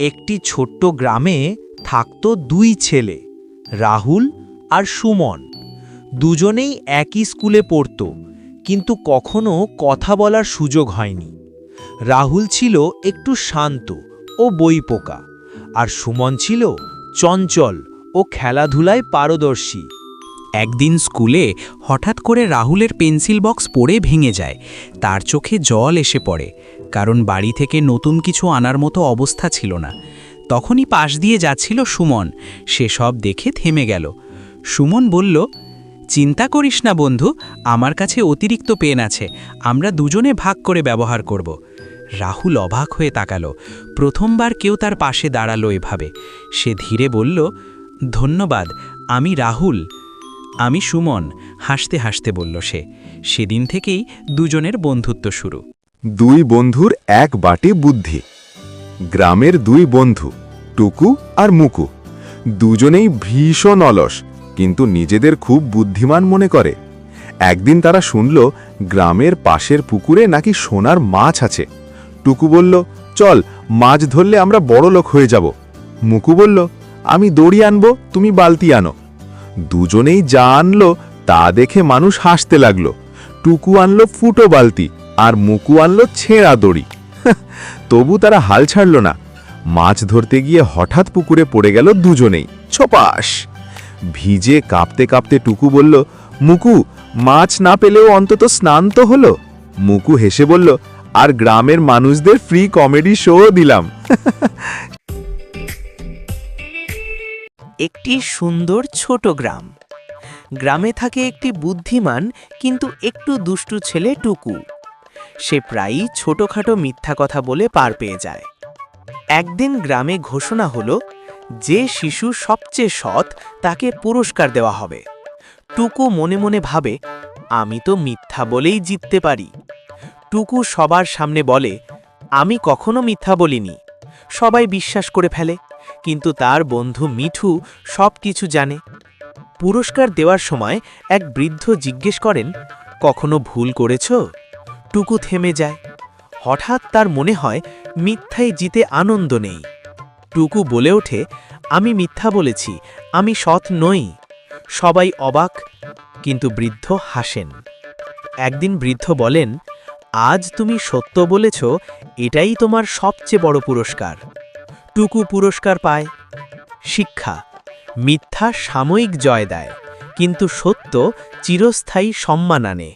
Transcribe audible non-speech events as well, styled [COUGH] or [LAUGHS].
একটি ছোট্ট গ্রামে থাকতো দুই ছেলে, রাহুল আর সুমন। দুজনেই একই স্কুলে পড়ত, কিন্তু কখনো কথা বলার সুযোগ হয়নি। রাহুল ছিল একটু শান্ত ও বইপোকা, আর সুমন ছিল চঞ্চল ও খেলাধুলায় পারদর্শী। একদিন স্কুলে হঠাৎ করে রাহুলের পেন্সিল বক্স পড়ে ভেঙে যায়, তার চোখে জল এসে পড়ে। কারণ বাড়ি থেকে নতুন কিছু আনার মতো অবস্থা ছিল না। তখনই পাশ দিয়ে যাচ্ছিল সুমন। সে সব দেখে থেমে গেল। সুমন বলল, চিন্তা করিস না বন্ধু, আমার কাছে অতিরিক্ত পেন আছে। আমরা দুজনে ভাগ করে ব্যবহার করব। রাহুল অবাক হয়ে তাকালো। প্রথমবার কেউ তার পাশে দাঁড়াল এভাবে। সে ধীরে বলল, ধন্যবাদ, আমি রাহুল। আমি সুমন, হাসতে হাসতে বলল সে। সেদিন থেকেই দুজনের বন্ধুত্ব শুরু। দুই বন্ধুর এক বাটে বুদ্ধি। গ্রামের দুই বন্ধু, টুকু আর মুকু। দুজনেই ভীষণ অলস, কিন্তু নিজেদের খুব বুদ্ধিমান মনে করে। একদিন তারা শুনল, গ্রামের পাশের পুকুরে নাকি সোনার মাছ আছে। টুকু বলল, চল, মাছ ধরলে আমরা বড় লোক হয়ে যাব। মুকু বলল, আমি দড়ি আনব, তুমি বালতি আনো। দুজনেই যা আনলো, তা দেখে মানুষ হাসতে লাগল। টুকু আনলো ফুটো বালতি। আর মুকু আনলো ছেঁড়া দড়ি। [LAUGHS] তবু তারা হাল ছাড়ল না। মাছ ধরতে গিয়ে হঠাৎ পুকুরে পড়ে গেল দুজনেই। ছপাস! ভিজে কাঁপতে কাঁপতে টুকু বলল, মুকু, মাছ না পেলেও অন্তত স্নান তো হলো। মুকু হেসে বলল, আর গ্রামের মানুষদের ফ্রি কমেডি শো দিলাম। [LAUGHS] একটি সুন্দর ছোট গ্রাম। গ্রামে থাকে একটি বুদ্ধিমান, কিন্তু একটু দুষ্টু ছেলে টুকু। সে প্রায়ই ছোটখাটো মিথ্যা কথা বলে পার পেয়ে যায়। একদিন গ্রামে ঘোষণা হলো যে শিশু সবচেয়ে সৎ তাকে পুরস্কার দেওয়া হবে। টুকু মনে মনে ভাবে, আমি তো মিথ্যা বলেই জিততে পারি। টুকু সবার সামনে বলে, আমি কখনো মিথ্যা বলিনি। সবাই বিশ্বাস করে ফেলে, কিন্তু তার বন্ধু মিঠু সব কিছু জানে। পুরস্কার দেওয়ার সময় এক বৃদ্ধ জিজ্ঞেস করেন, কখনো ভুল করেছ? টুকু থেমে যায়। হঠাৎ তার মনে হয় মিথ্যায় জিতে আনন্দ নেই। টুকু বলে ওঠে, আমি মিথ্যা বলেছি, আমি সৎ নই। সবাই অবাক, কিন্তু বৃদ্ধ হাসেন। একদিন বৃদ্ধ বলেন, আজ তুমি সত্য বলেছ, এটাই তোমার সবচেয়ে বড় পুরস্কার। টুকু পুরস্কার পায়। শিক্ষা, মিথ্যা সাময়িক জয় দেয়, কিন্তু সত্য চিরস্থায়ী সম্মান আনে।